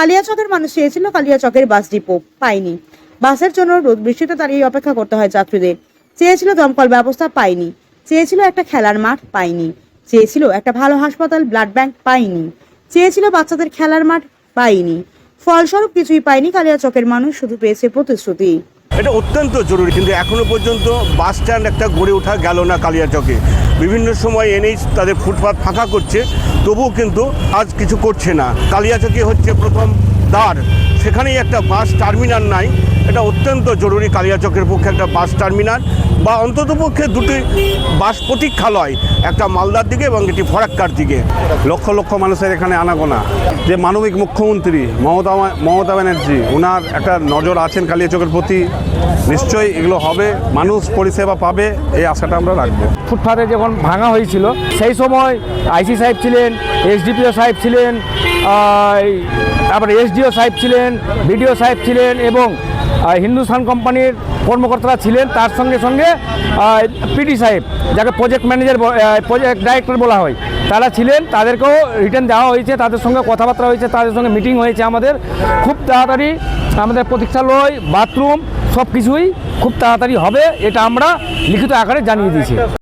কালিয়াচকের মানুষ চেয়েছিল কালিয়াচকের bus depot পায়নি। বাসের জন্য রোদ বৃষ্টিতে দাঁড়িয়ে অপেক্ষা করতে হয় যাত্রীদের। চেয়েছিল দমকল ব্যবস্থা পায়নি। চেয়েছিল একটা খেলার মাঠ পায়নি। চেয়েছিল একটা ভালো হাসপাতাল ব্লাড ব্যাংক পায়নি। চেয়েছিল বাচ্চাদের খেলার মাঠ পায়নি। ফলস্বরূপ কিছুই পায়নি কালিয়াচকের মানুষ, শুধু পেয়েছে প্রতিশ্রুতি। এটা অত্যন্ত জরুরি, কিন্তু এখনও পর্যন্ত বাস স্ট্যান্ড একটা গড়ে ওঠা গেল না কালিয়াচকে বিভিন্ন সময় এনেই তাদের ফুটপাথ ফাঁকা করছে, তবুও কিন্তু আজ কিছু করছে না। কালিয়াচকে হচ্ছে প্রথম দ্বার, সেখানেই একটা বাস টার্মিনাল নাই। এটা অত্যন্ত জরুরি কালিয়াচকের পক্ষে একটা বাস টার্মিনাল বা অন্ততপক্ষে দুটি বাস প্রতীক্ষালয় একটা মালদার দিকে এবং একটি ফরাক্কার দিকে। লক্ষ লক্ষ মানুষের এখানে আনাগোনা। যে মানবিক মুখ্যমন্ত্রী মমতা মমতা ব্যানার্জি ওনার একটা নজর আছেন কালিয়াচকের প্রতি। নিশ্চয়ই এগুলো হবে, মানুষ পরিষেবা পাবে, এই আশাটা আমরা রাখব। ফুটপাতে যখন ভাঙা হয়েছিল, সেই সময় আইসি সাহেব ছিলেন, এসডিপিও সাহেব ছিলেন তারপরে এসডিও সাহেব ছিলেন, বিডিও সাহেব ছিলেন এবং আহ, হিন্দুস্তান কোম্পানির কর্মকর্তারা ছিলেন তার সঙ্গে সঙ্গে পিডি সাহেব যাকে প্রজেক্ট ম্যানেজার প্রজেক্ট ডাইরেক্টর বলা হয় তারা ছিলেন তাদেরকেও রিটার্ন দেওয়া হয়েছে তাদের সঙ্গে কথাবার্তা হয়েছে তাদের সঙ্গে মিটিং হয়েছে আমাদের। খুব তাড়াতাড়ি আমাদের প্রতীক্ষালয় বাথরুম সব কিছুই খুব তাড়াতাড়ি হবে এটা আমরা লিখিত আকারে জানিয়ে দিয়েছি।